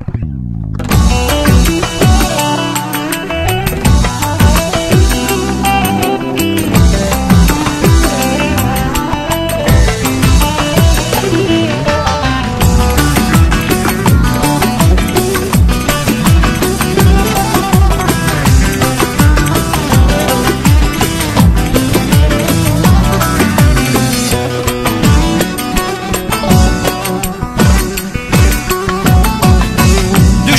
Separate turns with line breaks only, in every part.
Thank you.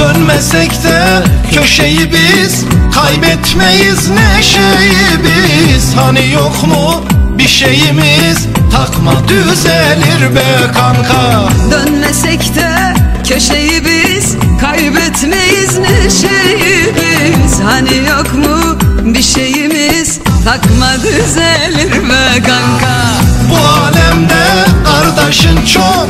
Dönmesek de köşeyi biz Kaybetmeyiz neşeyi biz. Hani yok mu bir şeyimiz? Takma düzelir be kanka.
Dönmesek de köşeyi biz Kaybetmeyiz neşeyi biz. Hani yok mu bir şeyimiz? Takma düzelir be kanka.
Bu alemde kardeşin çok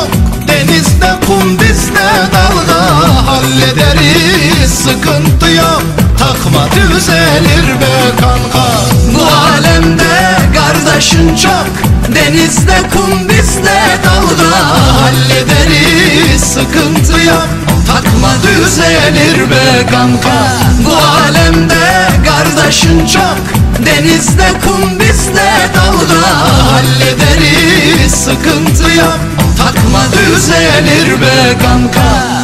Hallederiz sıkıntı yok Takma düzelir be kanka. Bu alemde kardeşin çok Denizde kum bizde dalga. Hallederiz sıkıntı yok Takma düzelir be kanka. Bu alemde kardeşin çok Denizde kum bizde dalga. Hallederiz sıkıntı yok Takma düzelir be kanka